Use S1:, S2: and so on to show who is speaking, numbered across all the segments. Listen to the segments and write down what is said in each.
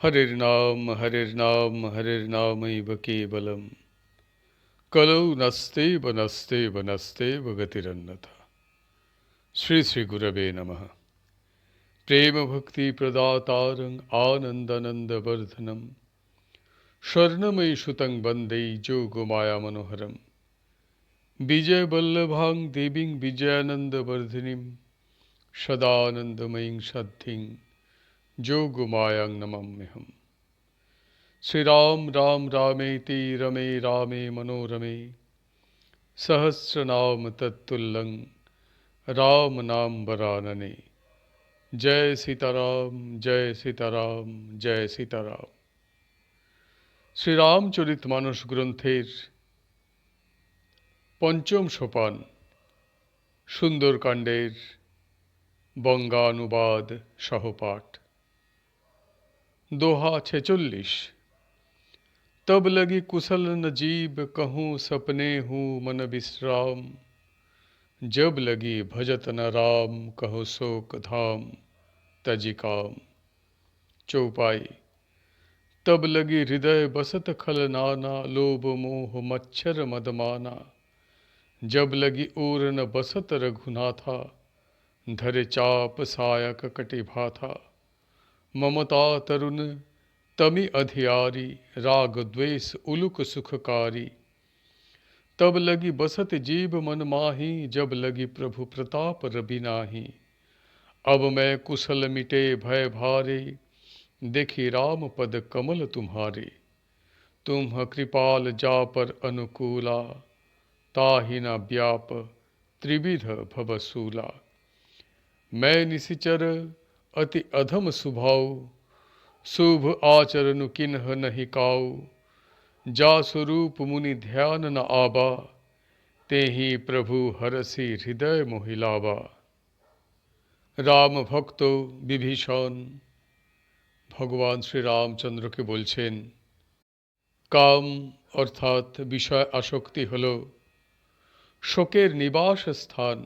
S1: হরের নাম হরের নাম হরের নামৈব কেবলম কলৌ নাস্তে বনস্তে বনস্তে ভগতিরন্যথা শ্রী শ্রী গুরবে নম প্রেম ভক্তি প্রদাতারং আনন্দনন্দবর্ধনম স্বর্ণময়ী সুতং বন্দেই যোগমায়া মনোহরম বিজয়বল্লভাং দেবীং বিজয়ানন্দবর্ধিনীং সদানন্দময়ীং সাধ্যিং যোগমায়াং নমাম্যহম শ্রীরাম রাম রামেতি রমে রামে মনোরমে সহস্রনাম তত্তুল্যং রাম নাম বরাননে জয় সীতারাম জয় সীতারাম জয় সীতারাম শ্রীরামচরিত মানস গ্রন্থের পঞ্চম সোপান সুন্দরকাণ্ডের বঙ্গানুবাদ সহপাঠ दोहा छेचल्लिस तब लगी कुशल नजीब कहूँ, सपने हूँ मन विश्राम। जब लगी भजत न राम, कहो, शोक धाम तजिकाम चौपाई। तब लगी हृदय बसत खल नाना, लोभ मोह मच्छर मदमाना। जब लगी ओर न बसत रघुनाथा, धरे चाप सायक कटि भाथा ममता तरुण तमि अधियारी, राग द्वेष, उलुक सुखकारी। तब लगी बसत जीव मन माही, जब लगी प्रभु प्रताप रवि नाही। अब मैं कुशल मिटे भय भारे, देखी राम पद कमल तुम्हारे। तुम कृपाल जा पर अनुकूला, ताहि न व्याप त्रिविध भवसूला। मैं निशिचर अति अधम सुभाव शुभ आचरण किन्ह नहीं काऊ जा स्वरूप मुनि ध्यान न आबा ते ही प्रभु हरसि हृदय मोहिलाबा রাম ভক্ত বিভীষণ ভগবান শ্রী রামচন্দ্রকে বলছেন কাম অর্থাৎ বিষয় আসক্তি হল শোকের নিবাস স্থান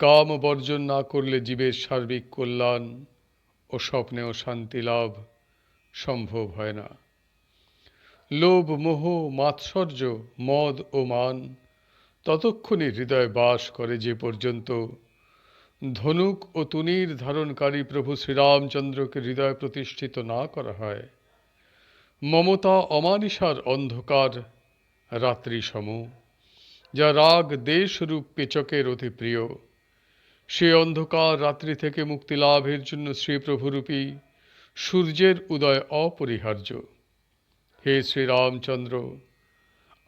S1: কাম বর্জন না করলে জীবের সার্বিক কল্যাণ ও স্বপ্নেও শান্তি লাভ সম্ভব হয় না। লোভ, মোহ, মাৎসর্য, মদ ও মান ততক্ষণে হৃদয় বাস করে যে পর্যন্ত ধনুক ও তুনির ধারণকারী প্রভু শ্রীরামচন্দ্রকে হৃদয় প্রতিষ্ঠিত না করা হয়। মমতা অমানিসার অন্ধকার রাত্রি সম যা রাগ দেশরূপ পেচকের অতি প্রিয়। সে অন্ধকার রাত্রি থেকে মুক্তি লাভের জন্য শ্রীপ্রভুরূপী সূর্যের উদয় অপরিহার্য। হে শ্রীরামচন্দ্র,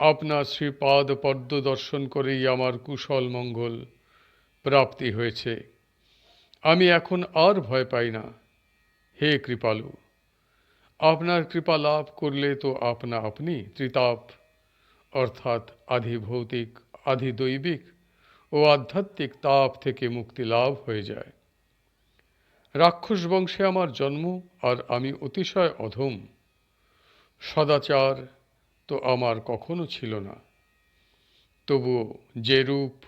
S1: আপনার শ্রীপাদ পদ্ম দর্শন করেই আমার কুশল মঙ্গল প্রাপ্তি হয়েছে। আমি এখন আর ভয় পাই না। হে কৃপালু, আপনার কৃপা লাভ করলে তো আপনা আপনি ত্রিতাপ, অর্থাৎ আধি ভৌতিক আধি দৈবিক ও আধ্যাত্মিক তাপ থেকে মুক্তি লাভ হয়ে যায়। রাক্ষস বংশে আমার জন্ম আর আমি অতিশয় অধম। সদাচার তো আমার কখনো ছিল না। তবুও যে রূপ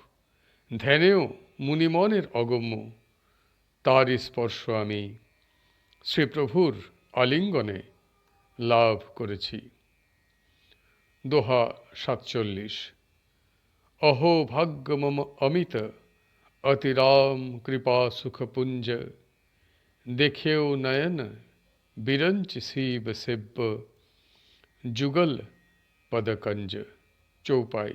S1: ধ্যানেও মুনিমনের অগম্য তার স্পর্শ আমি শ্রীপ্রভুর আলিঙ্গনে লাভ করেছি। দোহা সাতচল্লিশ। अहो भाग्य मम अमित। अतिराम कृपा सुख पुंज देख्यो नयन, बिरंच सीब सिब जुगल पदकंज, चौपाई।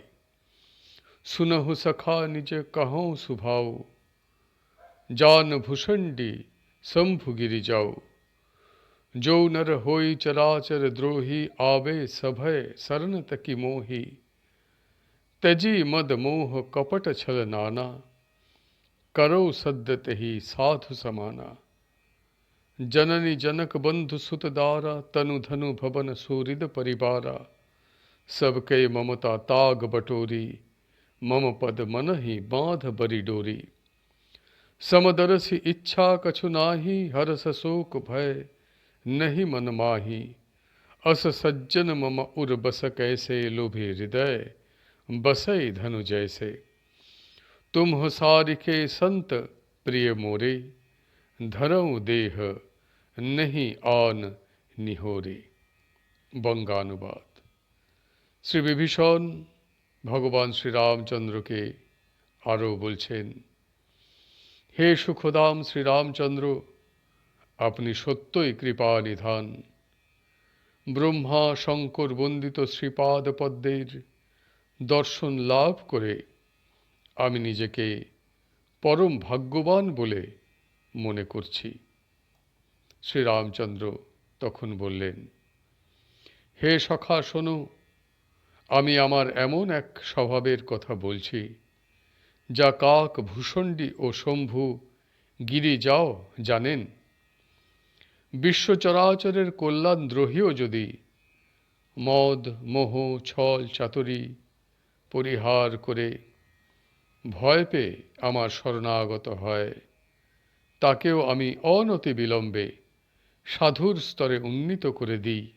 S1: सुनहु सखा निज कहो सुभाव। जान भूषंडी शंभु गिरि जाओ जो नर होई चराचर द्रोही, आवे सभय शरण तकी मोही। त्यजी मद मोह कपट छल नाना। करो सद्यत ही साधु समाना। जननी जनक बंधु सुत दारा, तनु धनु भवन सूरिद परिवारा सबके ममता ताग बटोरी, मम पद मन ही बाँध बरी डोरी। समदरसि इच्छा कछु नाही, हरस शोक भय नहीं मन माही। अस सज्जन मम उर बस कैसे लोभे हृदय। बसई धनु जैसे तुम हो सारिके संत प्रिय मोरे धरऊ देह নেহি আন নিহরে বঙ্গানুবাদ শ্রী বিভীষণ ভগবান শ্রীরামচন্দ্রকে আরও বলছেন হে সুখদাম শ্রীরামচন্দ্র আপনি সত্যই কৃপা নিধান ব্রহ্মা শঙ্কর বন্দিত শ্রীপাদ পদ্মের দর্শন লাভ করে। আমি নিজেকে পরম ভাগ্যবান বলে মনে করছি। শ্রীরামচন্দ্র তখন বললেন, হে সখা, শোনো, আমি আমার এমন এক স্বভাবের কথা বলছি, যা কাক ভূষণ্ডী ও শম্ভু গিরি যাও জানেন। বিশ্বচরাচরের কল্যাণ দ্রোহীও যদি মদ, মোহ, ছল, চাতুরি পরিহার করে ভয় পেয়ে আমার শরণাগত হয়। তাকেও আমি অনতি বিলম্বে সাধুর স্তরে উন্নীত করে দিই।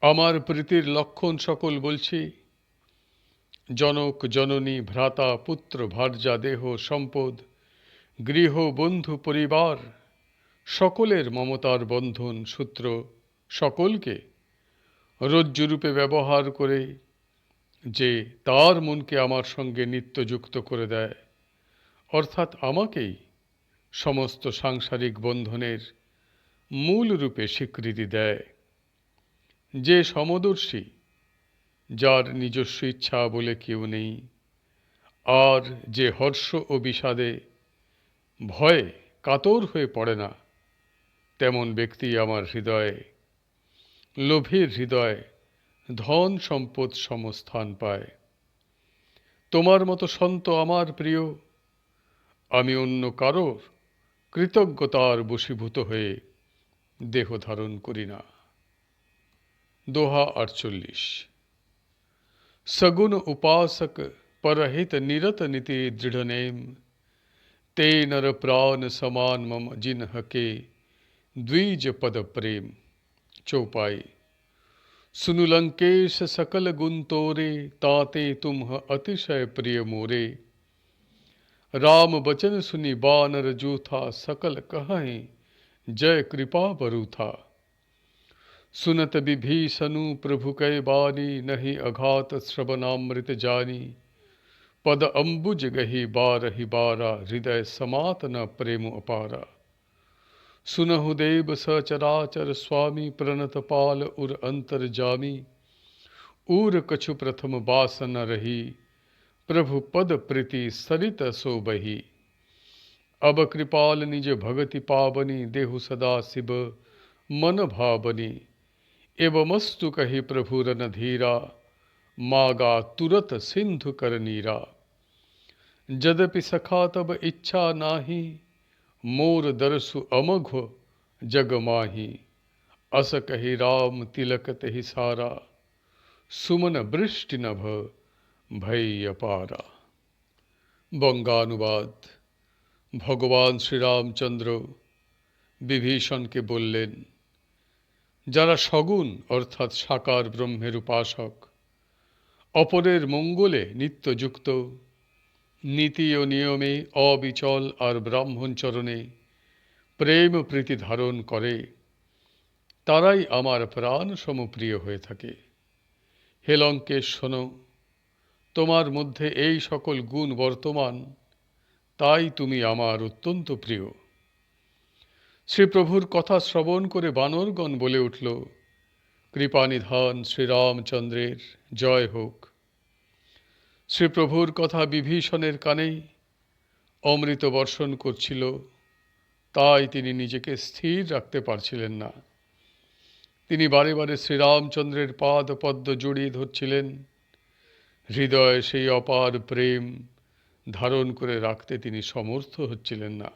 S1: আমার প্রীতির লক্ষণ সকল বলছি, জনক, জননী, ভ্রাতা, পুত্র, ভার্যা, দেহ, সম্পদ, গৃহ, বন্ধু, পরিবার, সকলের মমতার বন্ধন সূত্র সকলকে রজ্জুরূপে ব্যবহার করে যে তার মনকে আমার সঙ্গে নিত্যযুক্ত করে দেয়, অর্থাৎ আমাকেই সমস্ত সাংসারিক বন্ধনের মূল রূপে স্বীকৃতি দেয়। যে সমদর্শী, যার নিজস্ব ইচ্ছা বলে কেউ নেই, আর যে হর্ষ ও বিষাদে ভয়ে কাতর হয়ে পড়ে না, তেমন ব্যক্তি আমার হৃদয়ে, লোভের হৃদয় ধন সম্পদ সমস্থান পায় তোমার মতো সন্ত আমার প্রিয় আমি অন্য কারোর কৃতজ্ঞতার বশীভূত হয়ে দেহ ধারণ করি না दोहा अड़चल्लिस सगुन उपासक परहित निरत नीति दृढ़ नेम ते नर प्राण समान मम जिन हके द्विज पद प्रेम चौपाई सुनु लंकेश सकल गुण तोरे, ताते तुम अतिशय प्रिय मोरे। राम बचन सुनि बानर जूथा, सकल कहें जय कृपा बरू था। सुनत विभीषणु प्रभु कै बानी, नहीं अघात श्रवणामृत जानी। पद अम्बुज गही बारहि बारा, हृदय समात न प्रेम अपारा। सुनहु देव सचराचर स्वामी प्रणत पाल उर अंतर जामी। उर कछु प्रथम बासन रही, प्रभु पद प्रीति सरित सो बही। अब कृपाल निज भगति पावनी, देहु सदा शिव मन भावनी। एवमस्तु कही प्रभु रन धीरा, मागा तुरत सिंधु कर नीरा। जदपि सखा तब इच्छा नाही मोर दरसु अमघ जग माही अस कही राम तिलक तहि सारा सुमन বৃষ্টি নভ ভৈ অপারা বঙ্গানুবাদ ভগবান শ্রীরামচন্দ্র বিভীষণকে বললেন যারা সগুণ অর্থাৎ সাকার ব্রহ্মের উপাসক অপরের মঙ্গলে নিত্যযুক্ত নীতি ও নিয়মে অবিচল আর ব্রাহ্মণচরণে প্রেম প্রীতি ধারণ করে। তারাই আমার প্রাণ সমপ্রিয় হয়ে থাকে। হে লঙ্কেশ, শোনো, তোমার মধ্যে এই সকল গুণ বর্তমান, তাই তুমি আমার অত্যন্ত প্রিয়। শ্রীপ্রভুর কথা শ্রবণ করে বানরগণ বলে উঠল, কৃপানিধান শ্রীরামচন্দ্রের, জয় হোক। শ্রীপ্রভুর কথা বিভীষণের কানেই অমৃত বর্ষণ করছিল। তাই তিনি নিজেকে স্থির রাখতে পারছিলেন না। তিনি বারে বারে শ্রীরামচন্দ্রের পাদ পদ্ম জড়িয়ে ধরছিলেন। হৃদয়ে সেই অপার প্রেম ধারণ করে রাখতে তিনি সমর্থ হচ্ছিলেন না।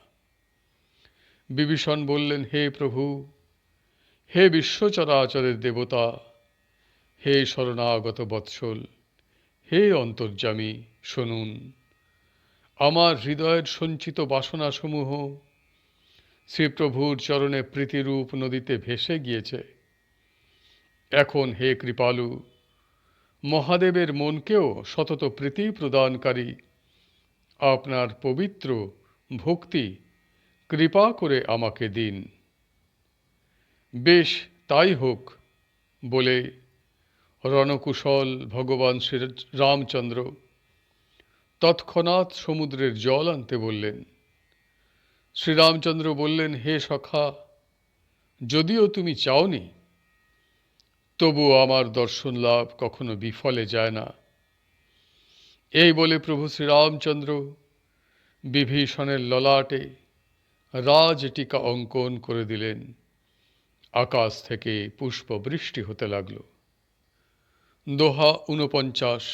S1: বিভীষণ বললেন, হে প্রভু, হে বিশ্বচরাচরের দেবতা, হে শরণাগত বৎসল হে অন্তর্যামী, শুনুন। আমার হৃদয়ের সঞ্চিত বাসনাসমূহ শ্রীপ্রভুর চরণে প্রীতিরূপ নদীতে ভেসে গিয়েছে। এখন হে কৃপালু, মহাদেবের মনকেও সতত প্রীতি প্রদানকারী, আপনার পবিত্র ভক্তি কৃপা করে আমাকে দিন। বেশ, তাই হোক, বলে রণকুশল ভগবান শ্রী রামচন্দ্র তৎক্ষণাৎ সমুদ্রের জল আনতে বললেন। শ্রীরামচন্দ্র বললেন, হে সখা, যদিও তুমি চাওনি, তবু আমার দর্শন লাভ কখনো বিফলে যায় না। এই বলে প্রভু শ্রীরামচন্দ্র বিভীষণের ললাটে রাজ টিকা অঙ্কন করে দিলেন। আকাশ থেকে পুষ্প বৃষ্টি হতে লাগল। দোহা উনপঞ্চাশ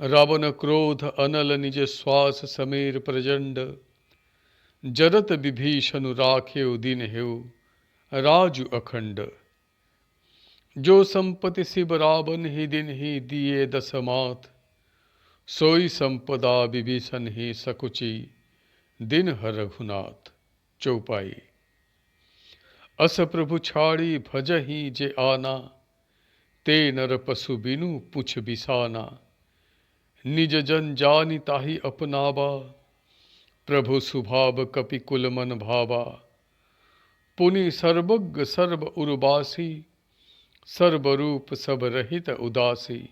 S1: रावण क्रोध अनल निज श्वास समीर प्रचंड जरत विभीषण राखे दिन हेउ राजु अखंड जो संपत्ति शिव रावण ही दिन ही दिए दस मात सोई संपदा विभीषण ही सकुची दिन हर रघुनाथ चौपाई अस प्रभु छाड़ी भज ही जे आना ते नर पशु बिनु पुछ बिसाना। निज जन जानी ताही अपनावा। प्रभु सुभाव कपि कुल मन भावा। पुनि सर्वज्ञ सर्व उर्वासी। सर्वरूप सब रहित उदासी।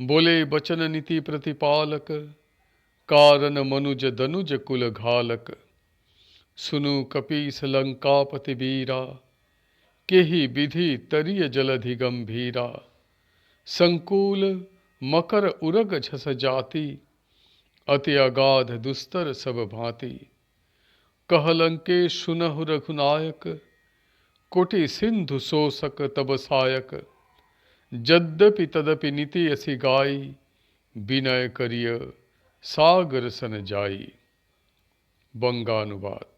S1: बोले बचन नीति प्रतिपालक। कारण मनुज दनुज कुल घालक। सुनु कपीस लंकापति वीरा। के ही विधि तरीय जलधि गंभीरा संकुल मकर उरग झस जाति, अति अगाध दुस्तर सब भांति। कहलंके सुनहु रघुनायक, कोटि सिंधु सोसक तब सायक। जद्यपि तदपि नीति असि गाई, विनय करिय सागर सन जाई। बंगानुवाद।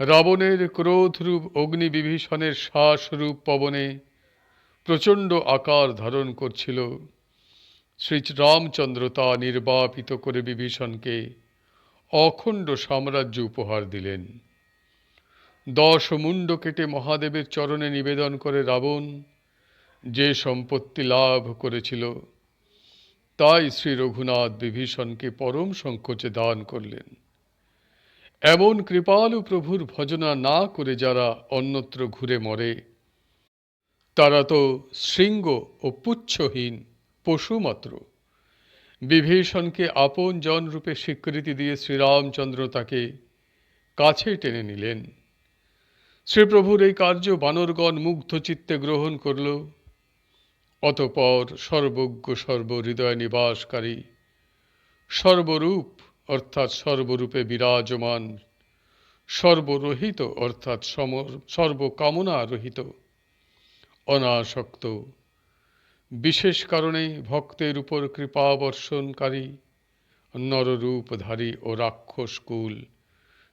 S1: রাবণের ক্রোধরূপ অগ্নি বিভীষণের শ্বাসরূপ পবনে প্রচণ্ড আকার ধারণ করছিল। শ্রী রামচন্দ্র তা নির্বাপিত করে বিভীষণকে অখণ্ড সাম্রাজ্য উপহার দিলেন। দশ মুণ্ড কেটে মহাদেবের চরণে নিবেদন করে রাবণ যে সম্পত্তি লাভ করেছিল, তাই শ্রী রঘুনাথ বিভীষণকে পরম সংকোচে দান করলেন। এমন কৃপালু প্রভুর ভজনা না করে যারা অন্যত্র ঘুরে মরে। তারা তো শৃঙ্গ ও পুচ্ছহীন পশুমাত্র। বিভীষণকে আপন জন রূপে স্বীকৃতি দিয়ে শ্রীরামচন্দ্র তাকে কাছে টেনে নিলেন। শ্রীপ্রভুর এই কার্য বানরগণ মুগ্ধ চিত্তে গ্রহণ করল। অতপর সর্বজ্ঞ সর্বহৃদয় নিবাসকারী সর্বরূপ অর্থাৎ সর্বরূপে বিরাজমান, সর্বরহিত অর্থাৎ সমর, সর্বকামনা রহিত, অনাসক্ত। বিশেষ কারণে ভক্তের উপর কৃপা বর্ষণকারী, নররূপধারী ও রাক্ষস কুল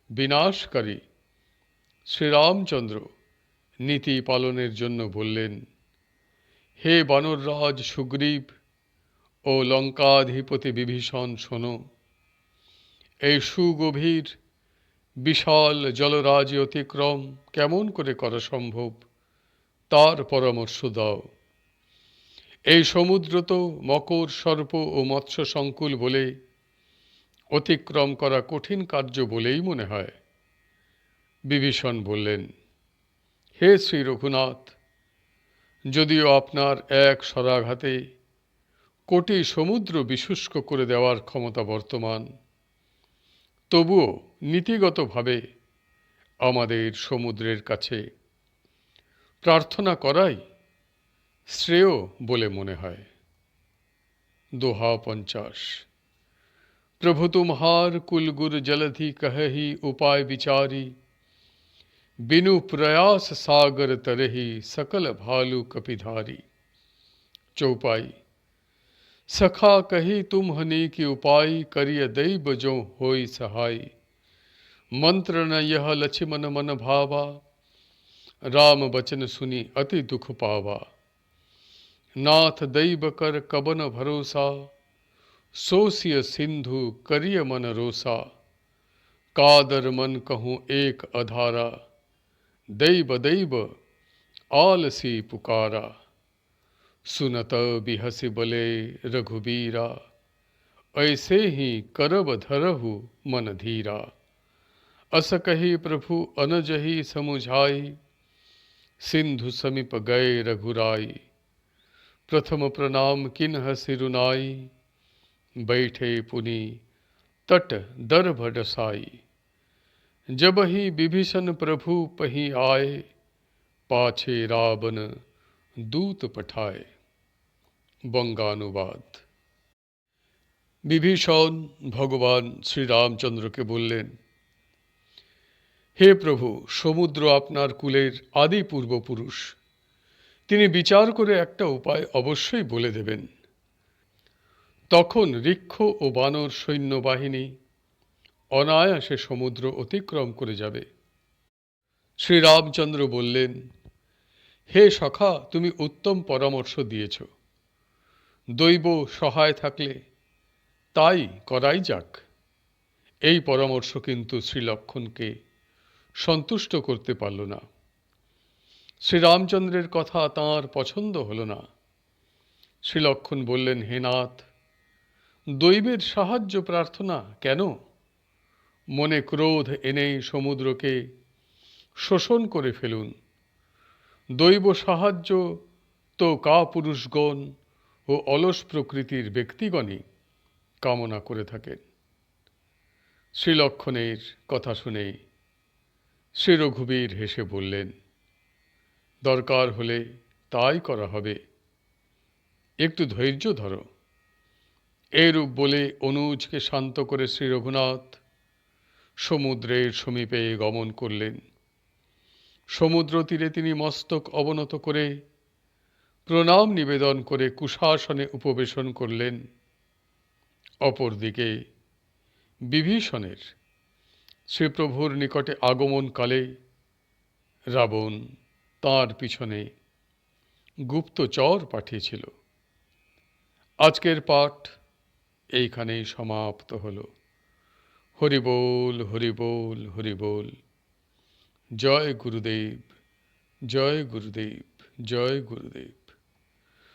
S1: বিনাশকারী শ্রীরামচন্দ্র নীতি পালনের জন্য বললেন, হে বানররাজ সুগ্রীব ও লঙ্কাধিপতি বিভীষণ শোনো এই সুগভীর, বিশাল জলরাজি অতিক্রম কেমন করে করা সম্ভব, তার পরামর্শ দাও। এই সমুদ্র তো মকর, সর্প ও মৎস্য সংকুল বলে, অতিক্রম করা কঠিন কার্য বলেই মনে হয়। বিভীষণ বললেন, হে শ্রী রঘুনাথ, যদিও আপনার এক সরাঘাতে কোটি সমুদ্র বিশুষ্ক করে দেওয়ার ক্ষমতা বর্তমান তবুও নীতিগতভাবে আমাদের সমুদ্রের কাছে প্রার্থনা করাই শ্রেয় বলে মনে হয়। দোহা পঞ্চাশ। প্রভু তুমহার কুলগুর জলধি কহি উপায় বিচারি, বিনু প্রয়াস সাগর তরহি সকল ভালু কপিধারী চৌপাই सखा कही तुम हनी की उपाय करिय दैव जो होई सहाय। मंत्र न यह लक्ष्मण मन भावा, राम बचन सुनी अति दुख पावा। नाथ दैव कर कबन भरोसा सोसिय सिंधु करिय मन रोसा। कादर मन कहूँ एक अधारा, दैव दैव आलसी पुकारा। सुनत बिहसि बले, रघुबीरा, ऐसे ही करब धरहु मन धीरा। अस कही प्रभु अनजही समुझाई, सिंधु समीप गए रघुराई। प्रथम प्रणाम किन्ह सिरुनाई, बैठे पुनि तट दर भडसाई। जब ही विभीषण प्रभु पही आए, पाछे रावण दूत पठाए। বঙ্গানুবাদ। বিভীষণ ভগবান শ্রীরামচন্দ্রকে বললেন, হে প্রভু, সমুদ্র আপনার কুলের আদি পূর্বপুরুষ। তিনি বিচার করে একটা উপায় অবশ্যই বলে দেবেন। তখন ঋক্ষ ও বানর সৈন্যবাহিনী অনায়াসে সমুদ্র অতিক্রম করে যাবে। শ্রীরামচন্দ্র বললেন, হে সখা, তুমি উত্তম পরামর্শ দিয়েছ। দৈব সহায় থাকলে তাই করাই যাক। এই পরামর্শ কিন্তু শ্রীলক্ষণকে সন্তুষ্ট করতে পারল না। শ্রীরামচন্দ্রের কথা তাঁর পছন্দ হল না। শ্রীলক্ষণ বললেন হেনাথ দৈবের সাহায্য প্রার্থনা কেন? মনে ক্রোধ এনেই সমুদ্রকে শোষণ করে ফেলুন। দৈব সাহায্য তো কা পুরুষগণ ও অলস প্রকৃতির ব্যক্তিগণই কামনা করে থাকেন। শ্রীলক্ষণের কথা শুনে শ্রী রঘুবীর হেসে বললেন, দরকার হলে তাই করা হবে। একটু ধৈর্য ধরো। এরূপ বলে অনুজকে শান্ত করে শ্রী রঘুনাথ সমুদ্রের সমীপে গমন করলেন। সমুদ্র তীরে তিনি মস্তক অবনত করে প্রণাম নিবেদন করে কুশাসনে উপবেশন করলেন। অপরদিকে বিভীষণের শ্রীপ্রভুর নিকটে আগমনকালে রাবণ তাঁর পিছনে গুপ্তচর পাঠিয়েছিল। আজকের পাঠ এইখানেই সমাপ্ত হল। হরিবোল হরিবোল হরিবোল জয় গুরুদেব জয় গুরুদেব জয় গুরুদেব।